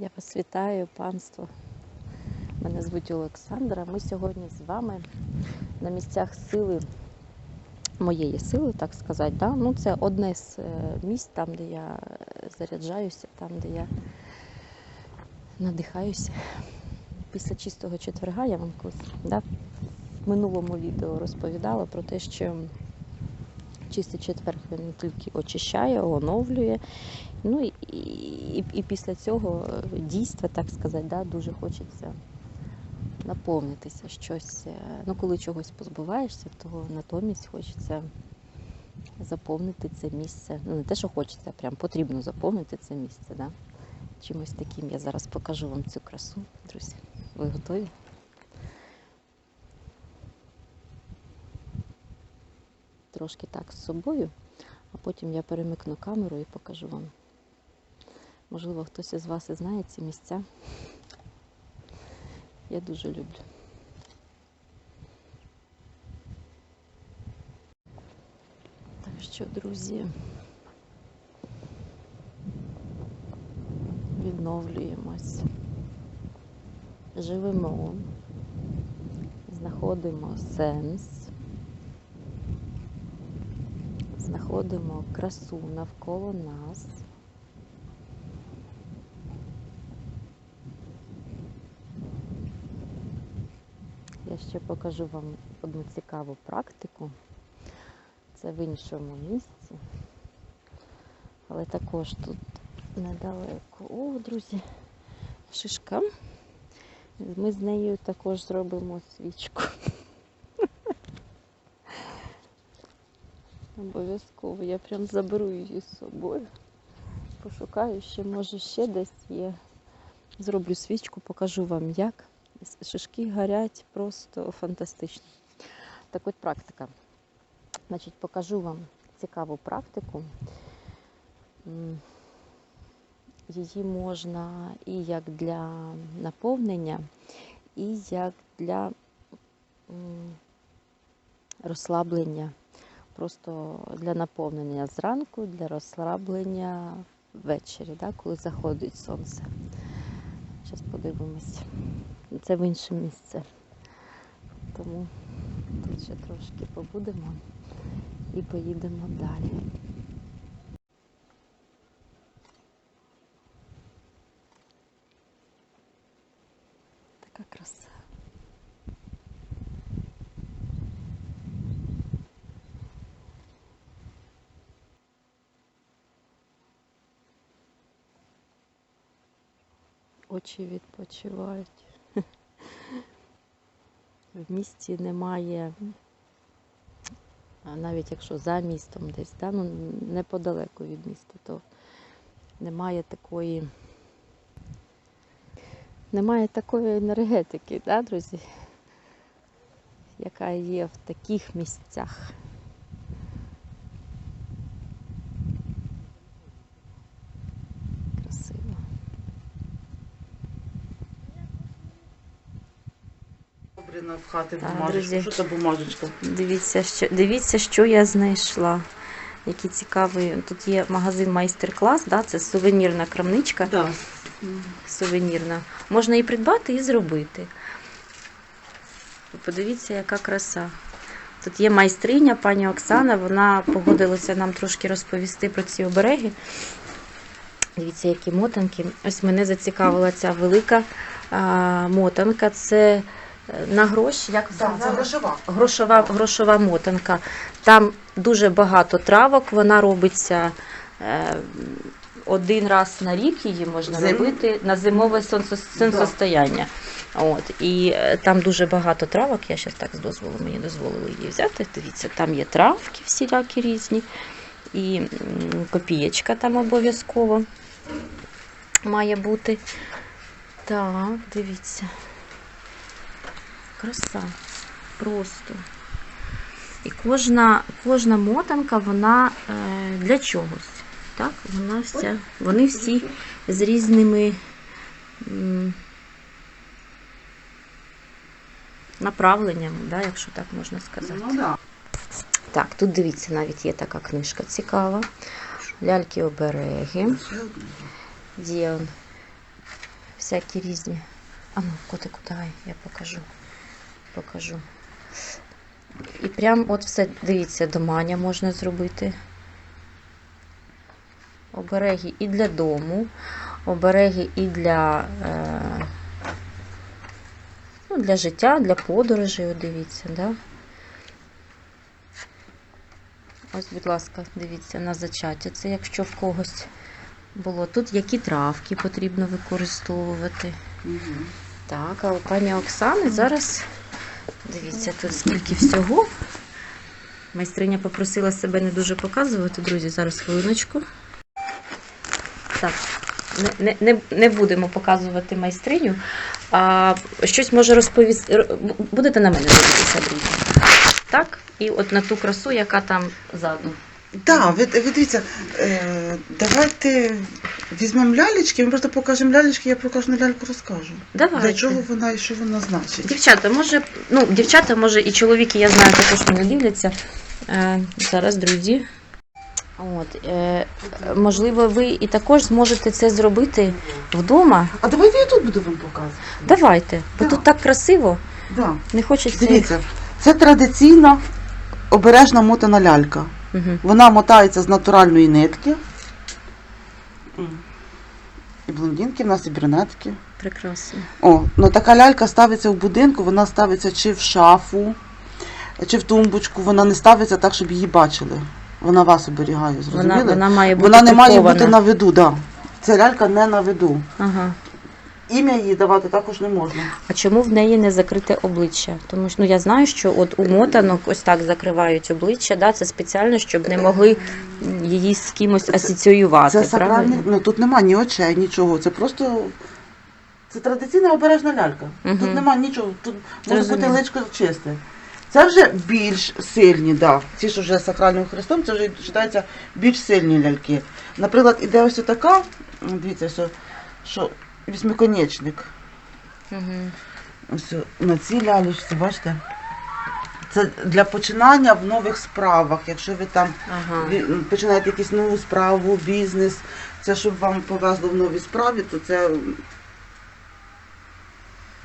Я вас вітаю, панство. Мене звуть Олександра. Ми сьогодні з вами на місцях сили, моєї сили, так сказати. Да? Ну, це одне з е, місць, там, де я е, заряджаюся, там, де я надихаюся. Після чистого четверга я вам да, в минулому відео розповідала про те, що чистий четверг він не тільки очищає, оновлює. Ну і, і після цього е, дійства, так сказати, да, дуже хочеться наповнитися щось. е, Ну, коли чогось позбуваєшся, то натомість хочеться заповнити це місце. Ну, не те, що хочеться, а прям потрібно заповнити це місце. Да? Чимось таким я зараз покажу вам цю красу, друзі. Ви готові? Трошки так з собою, а потім я перемикну камеру і покажу вам. Можливо, хтось із вас і знає ці місця. Я дуже люблю. Так що, друзі, відновлюємось, живемо, знаходимо сенс, знаходимо красу навколо нас. Ще покажу вам одну цікаву практику. Це в іншому місці. Але також тут недалеко. О, друзі, шишка. Ми з нею також зробимо свічку. Обов'язково. Я прям заберу її з собою. Пошукаю ще, може, ще десь є. Зроблю свічку, покажу вам як. Шишки горять просто фантастично. Так от практика. Значить, покажу вам цікаву практику. Її можна і як для наповнення, і як для розслаблення. Просто для наповнення зранку, для розслаблення ввечері, да, коли заходить сонце. Зараз подивимось. Це в інше місце. Тому тут ще трошки побудемо і поїдемо далі. Така краса. Очі відпочивають. В місті немає, навіть якщо за містом десь, да, ну, неподалеку від міста, то немає такої, немає такої енергетики, да, друзі, яка є в таких місцях. Красиво. Так, бумажечку. друзі. Що це бумажечка? Дивіться, що, дивіться, що я знайшла. Який цікавий. Тут є магазин майстер-клас, да? це сувенірна крамничка. Да. Сувенірна. Можна і придбати, і зробити. Подивіться, яка краса. Тут є майстриня, пані Оксана, вона погодилася нам трошки розповісти про ці обереги. Дивіться, які мотанки. Ось мене зацікавила ця велика а, мотанка. Це на гроші, як Так, це грошова. грошова, грошова мотанка. Там дуже багато травок, вона робиться е, один раз на рік, її можна Зим- робити на зимове сонце- сонцестояння. От, і е, там дуже багато травок. Я зараз так з дозволу мені дозволили її взяти. Дивіться, там є травки всілякі різні, і копієчка там обов'язково має бути. Так, дивіться. Краса. Просто. І кожна, кожна мотанка, вона е, для чогось. Так? Вона вся, вони всі з різними м, направленнями, да, якщо так можна сказати. Ну да. Так, тут дивіться, навіть є така книжка цікава. Ляльки обереги. Ще. Є всякі різні. А ну, котику, давай, я покажу. Покажу. І прям от все, дивіться, до маня можна зробити. Обереги і для дому, обереги і для, е, ну, для життя, для подорожей, дивіться, да? Ось, будь ласка, дивіться на зачаття. Це якщо в когось було. Тут які травки потрібно використовувати. Так, а у пані Оксани зараз дивіться тут скільки всього. Майстриня попросила себе не дуже показувати, друзі. Зараз хвилиночку. Так, не, не, не, будемо показувати майстриню. А, щось може розповісти. Будете на мене дивитися, друзі. Так, і от на ту красу, яка там ззаду. Так, ви, ви дивіться, е, давайте візьмемо лялечки, ми просто покажемо лялечки, я про кожну ляльку розкажу. Давайте. Для чого вона і що вона значить. Дівчата, може, ну, дівчата, може, і чоловіки, я знаю, також мене дивляться. Е, зараз, друзі. От, е, можливо, ви і також зможете це зробити вдома. А давайте я тут буду вам показувати. Давайте, бо Так. тут так красиво, Да. не хочеться. Дивіться, це традиційна обережна мотана лялька. Угу. Вона мотається з натуральної нитки. І блондинки в нас, і брюнетки. Прекрасно. О, ну така лялька ставиться в будинку, вона ставиться чи в шафу, чи в тумбочку. Вона не ставиться так, щоб її бачили. Вона вас оберігає, зрозуміли? Вона, вона має бути Вона не має бути на виду, да. Ця лялька не на виду. Ага. Ім'я їй давати також не можна. А чому в неї не закрите обличчя? Тому що ну я знаю, що от у мотанок ось так закривають обличчя, да, це спеціально, щоб не могли її з кимось асоціювати. Це правильно? ну тут нема ні очей, нічого. Це просто. Це традиційна обережна лялька. Мгм. Тут нема нічого, тут може бути личко чисте. Це вже більш сильні, да. Ці, що вже сакральним хрестом, це вже вважається більш сильні ляльки. Наприклад, іде ось така, дивіться, що, що вісьмиконечник. Мгм. Ось на цій лялечці, бачите? Це для починання в нових справах. Якщо ви там Ага. починаєте якусь нову справу, бізнес, це щоб вам повезло в новій справі, то це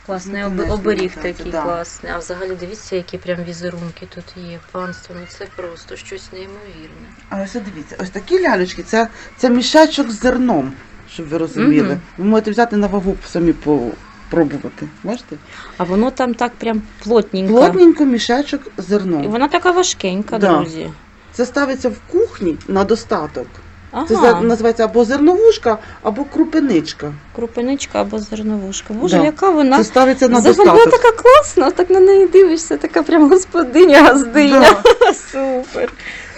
Класний Ну, об- оберіг такий да. класний. А взагалі дивіться, які прям візерунки тут є. Панство, ну це просто щось неймовірне. А ось дивіться, ось такі лялечки, це, це мішечок з зерном, щоб ви розуміли. Мгм. Ви можете взяти на вагу самі попробувати. Бачите? А воно там так прям плотненько. Плотненько мішечок з І зерном. вона така важкенька, Да. друзі. Це ставиться в кухні на достаток. Ага. Це за- називається або зерновушка, або крупиничка. Крупиничка або зерновушка. Боже, Да. яка вона. Це ставиться на Взагалі вона достаток. така класна, так на неї дивишся, така прям господиня, газдиня. Да. Супер.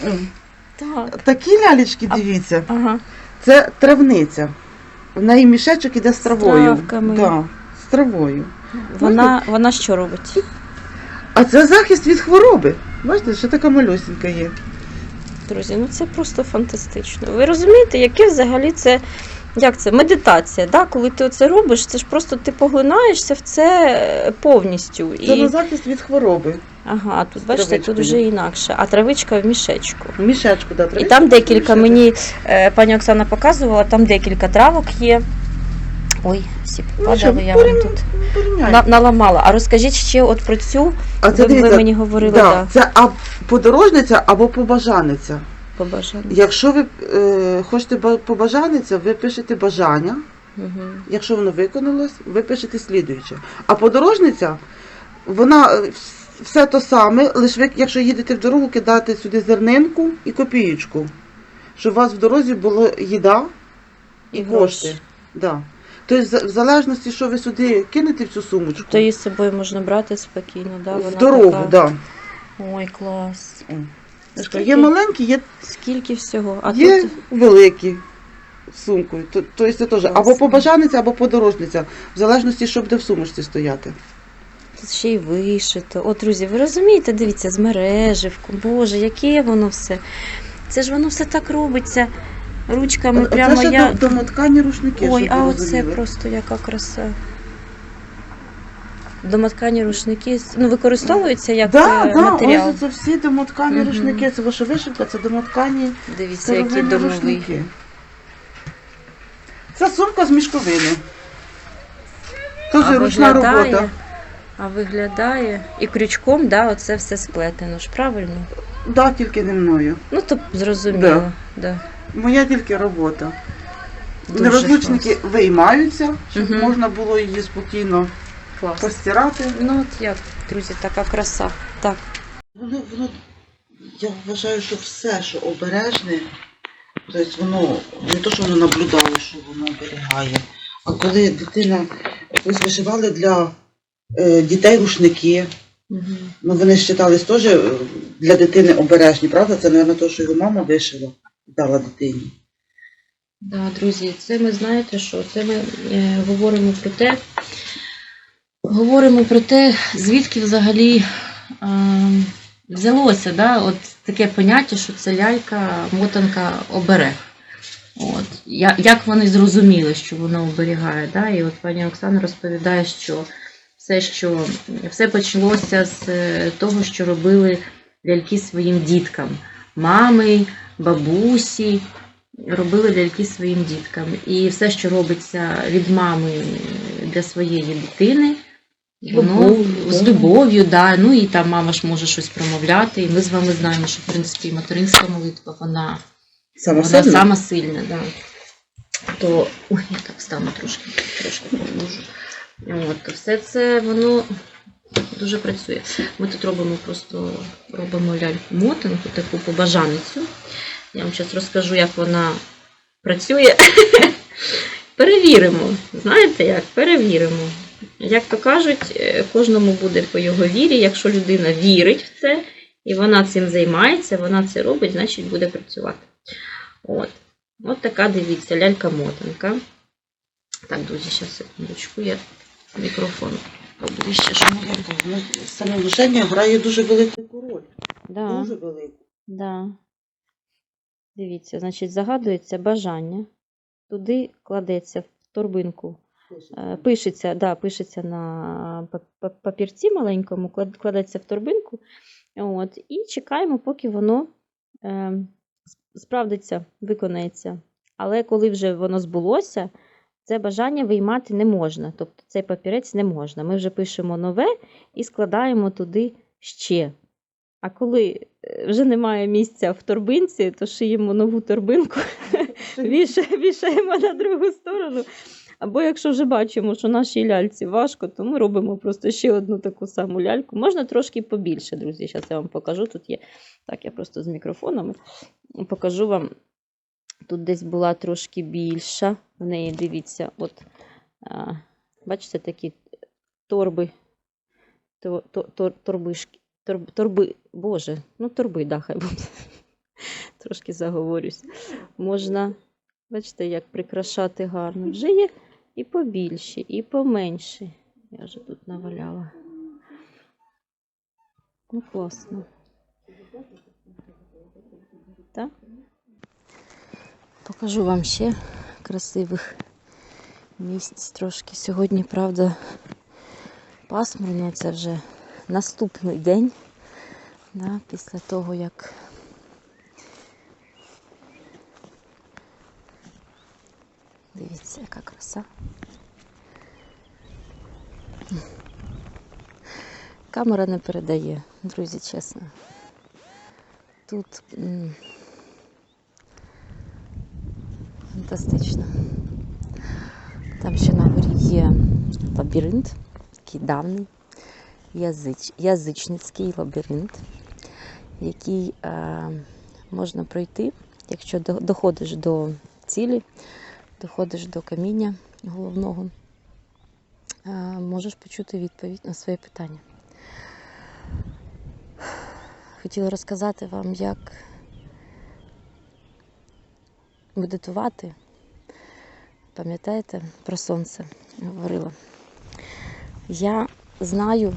М. Так. Такі лялечки, дивіться, Ага. це травниця. В неї мішечок іде з травою. травками. Да, з травою. Вона, вона що робить? А це захист від хвороби. Бачите, що така малюсінька є. Друзі, ну це просто фантастично. Ви розумієте, яке взагалі це. Як це? Медитація, да? коли ти це робиш, це ж просто ти поглинаєшся в це е, повністю. Це на захист від хвороби. Ага, а тут бачите, тут вже інакше. А травичка в мішечку. В мішечку, да, І там декілька мені е, пані Оксана показувала, там декілька травок є. Ой, всі Ну, попадали, я вам тут на, наламала. А розкажіть ще от про цю, А це ви, ви мені говорили, да, да, це або подорожниця або побажаниця. побажання. Якщо ви е, хочете ба- побажаниця, ви пишете бажання. Угу. Якщо воно виконалось, ви пишете слідуюче. А подорожниця, вона е, все то саме, лише ви, якщо їдете в дорогу, кидаєте сюди зернинку і копієчку. Щоб у вас в дорозі була їда і кошти. Да. Тобто, в залежності, що ви сюди кинете в цю сумочку, То її з собою можна брати спокійно, да? в дорогу, така... да. Ой, клас. Ж кажу, Є маленькі, є, Скільки всього? А є тут великі сумкою. То- Тобто це теж або побажаниця, або подорожниця, в залежності, що буде в сумочці стояти. Тут ще й вишито. О, друзі, ви розумієте, дивіться, з мереживку. Боже, яке воно все. Це ж воно все так робиться ручками. Оце прямо ще я... до- домоткані рушники. Ой, а оце просто яка краса. Домоткані рушники ну, використовуються як Да, е, да, матеріал. ось це всі домоткані Мгм. рушники. Це ваша вишивка, це домоткані Дивіться, які домові. рушники. Це сумка з мішковини. ручна виглядає, робота. А виглядає і крючком, да, оце все сплетено ж, правильно? Да, тільки не мною. Ну, то зрозуміло. Да. Да. Моя тільки робота. Дуже Нерозлучники виймаються, щоб Мгм. можна було її спокійно Клас. постирати. Ну, от як, друзі, така краса. Так. Воно, воно, я вважаю, що все, що обережне, тобто воно не то, що воно наблюдає, що воно оберігає. А коли дитина колись вишивали для дітей рушники, Угу. ну вони ж читались теж е, для дитини обережні, правда? Це, мабуть, те, що його мама вишила, дала дитині. Да, друзі, це ми знаєте, що це ми е, говоримо про те, говоримо про те, звідки взагалі е, взялося да, от таке поняття, що це лялька, мотанка оберег. От. Я, як вони зрозуміли, що воно оберігає. Да? І от пані Оксана розповідає, що все, що все почалося з е, того, що робили ляльки своїм діткам. Мами, бабусі, робили ляльки своїм діткам. І все, що робиться від мами для своєї дитини, воно з любов'ю, да. ну і там мама ж може щось промовляти. І ми з вами знаємо, що в принципі материнська молитва, вона, Саме вона сильне? сама сильна. Да. То ой, я так стану трошки, трошки поможу. От, все це воно дуже працює. Ми тут робимо просто робимо ляльку мотанку, таку побажаницю. Я вам зараз розкажу, як вона працює. Перевіримо. Знаєте як? Перевіримо. Як то кажуть, е, кожному буде по його вірі. Якщо людина вірить в це і вона цим займається, вона це робить, значить буде працювати. От. От така, дивіться, лялька-мотанка. Так, друзі, зараз секундочку, я мікрофон поближче, щоб Ну, Саме лишення грає дуже велику роль. Да. Дуже велику. Да. Дивіться, значить, загадується бажання. Туди кладеться в торбинку. Е, Пишеться, да, пишеться на па- па- папірці маленькому, кладеться в торбинку. От, і чекаємо, поки воно е, справдиться, виконається. Але коли вже воно збулося, це бажання виймати не можна. Тобто цей папірець не можна. Ми вже пишемо нове і складаємо туди ще. А коли е, вже немає місця в торбинці, то шиємо нову торбинку, вішаємо, вішаємо на другу сторону. Або якщо вже бачимо, що нашій ляльці важко, то ми робимо просто ще одну таку саму ляльку. Можна трошки побільше, друзі. Зараз я вам покажу. Тут є. Так, я просто з мікрофонами покажу вам. Тут десь була трошки більша. В неї дивіться, от а, бачите, такі торби, то, то, тор, торбишки. Торб, торби, боже, ну торби, да, хай буде. Трошки заговорюсь. Можна, бачите, як прикрашати гарно. Вже є і побільші, і поменші. Я вже тут наваляла. Ну, класно. Так? Покажу вам ще красивих місць трошки. Сьогодні, правда, пасмурно, це вже наступний день, да, після того, як дивіться, яка краса. Камера не передає, друзі, чесно. Тут м, фантастично. Там ще на горі є лабіринт, такий давний язич, язичницький лабіринт, який е, можна пройти, якщо доходиш до цілі, доходиш до каміння головного, е, можеш почути відповідь на своє питання. Хотіла розказати вам, як медитувати. Пам'ятаєте, про сонце говорила. Я знаю,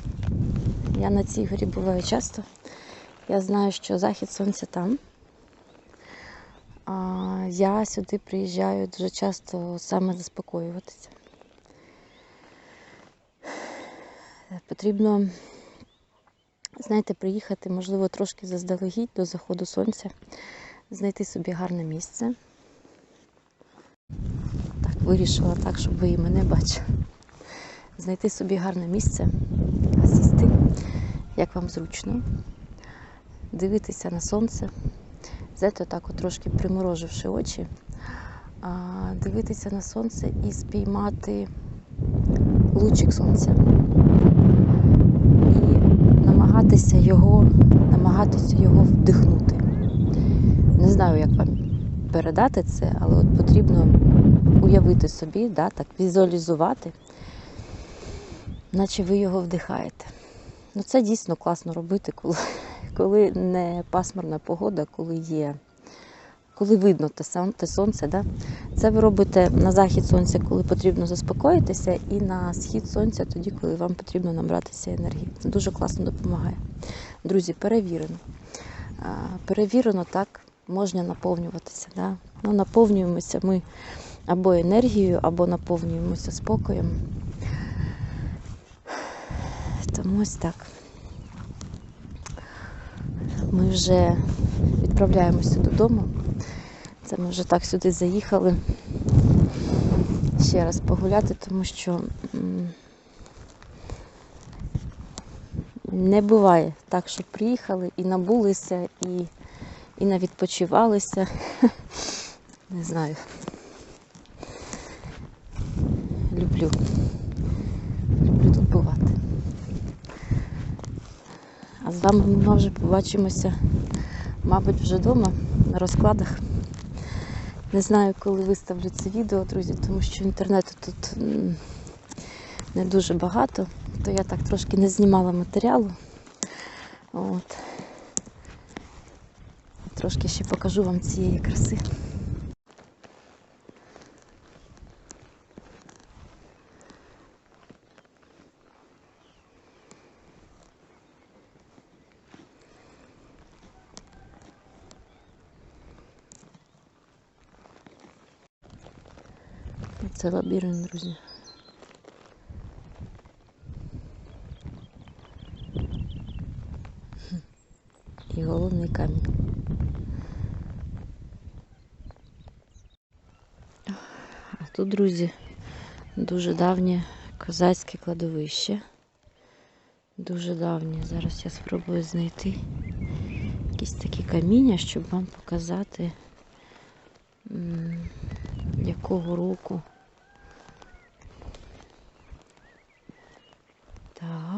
я на цій горі буваю часто. Я знаю, що захід сонця там. А я сюди приїжджаю дуже часто саме заспокоюватися. Потрібно, знаєте, приїхати, можливо, трошки заздалегідь до заходу сонця, знайти собі гарне місце. Так, вирішила так, щоб ви і мене бачили. знайти собі гарне місце, сісти, як вам зручно, дивитися на сонце, взяти отак от трошки примороживши очі, дивитися на сонце і спіймати лучик сонця. І намагатися його, намагатися його вдихнути. Не знаю, як вам передати це, але от потрібно уявити собі, да, так, візуалізувати, наче ви його вдихаєте. Ну, це дійсно класно робити, коли, коли не пасмурна погода, коли є. Коли видно те, сонце, да? це ви робите на захід сонця, коли потрібно заспокоїтися, і на схід сонця, тоді, коли вам потрібно набратися енергії. Це дуже класно допомагає. Друзі, перевірено. Перевірено так можна наповнюватися. Да? Ну, наповнюємося ми або енергією, або наповнюємося спокоєм. Тому ось так. Ми вже відправляємося додому. Це ми вже так сюди заїхали ще раз погуляти, тому що не буває так, що приїхали і набулися, і, і навідпочивалися. Не знаю. Люблю. Люблю тут бувати. А з вами ми вже побачимося, мабуть, вже вдома на розкладах. Не знаю, коли виставлю це відео, друзі, тому що інтернету тут не дуже багато, то я так трошки не знімала матеріалу. От. Трошки ще покажу вам цієї краси. Це лабіринт, друзі. І головний камінь. А тут, друзі, дуже давнє козацьке кладовище. Дуже давнє. Зараз я спробую знайти якісь такі каміння, щоб вам показати, якого року.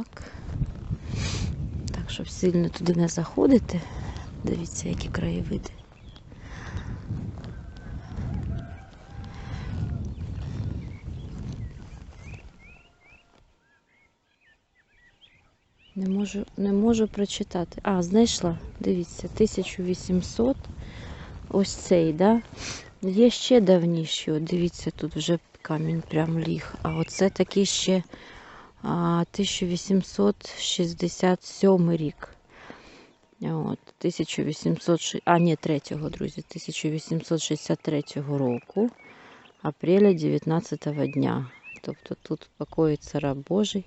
Так. Так, щоб сильно туди не заходити. Дивіться, які краєвиди. Не можу, не можу прочитати. А, знайшла. Дивіться, 1800. Ось цей, да? Є ще давніші. Дивіться, тут вже камінь прям ліг. А оце такий ще 1867 рік. От, 1806, а ні, 3-го, друзі, 1863 року, апреля 19-го дня. Тобто тут покоїться раб Божий,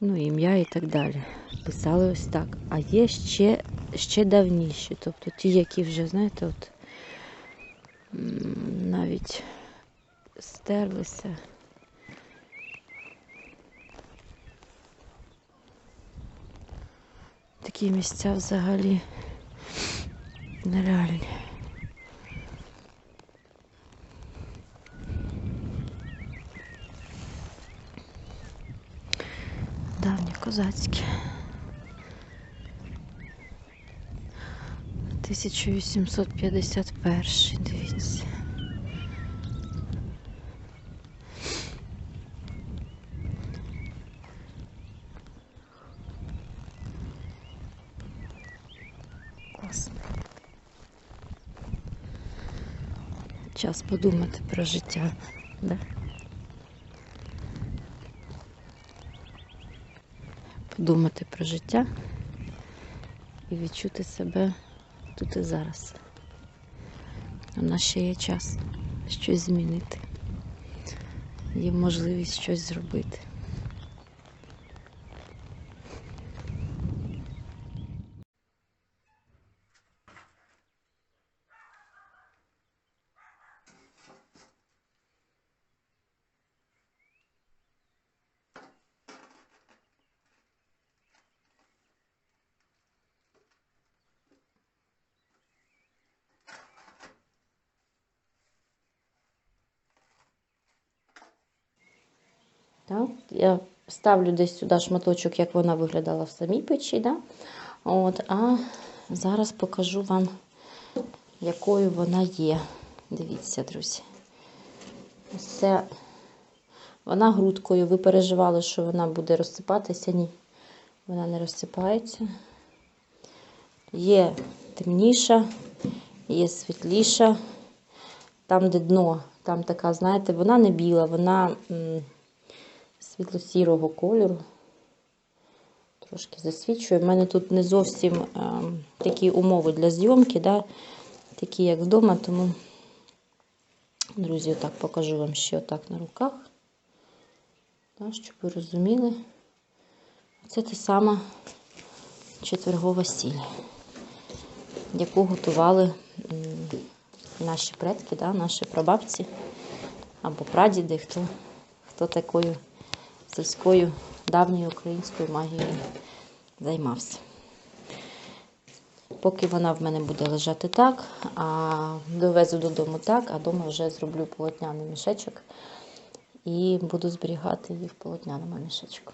ну, ім'я і так далі. Писали ось так. А є ще, ще давніші, тобто ті, які вже, знаєте, от навіть стерлися. Такі місця взагалі нереальні. Давні козацькі. 1851, дивіться. Класно. Час подумати про життя. Да? Подумати про життя і відчути себе тут і зараз. У нас ще є час щось змінити. Є можливість щось зробити. Так? Я ставлю десь сюди шматочок, як вона виглядала в самій печі. Да? От, а зараз покажу вам, якою вона є. Дивіться, друзі. Ось Це вона грудкою. Ви переживали, що вона буде розсипатися? Ні. Вона не розсипається. Є темніша, є світліша. Там, де дно, там така, знаєте, вона не біла, вона світло-сірого кольору. Трошки засвічує. У мене тут не зовсім ем, такі умови для зйомки, да? такі як вдома, тому, друзі, отак покажу вам ще отак на руках, да, щоб ви розуміли. Це та сама четвергова сіль, яку готували наші предки, да, наші прабабці або прадіди, хто, хто такою сільською давньою українською магією займався. Поки вона в мене буде лежати так, а довезу додому так, а вдома вже зроблю полотняний мішечок і буду зберігати її в полотняному мішечку.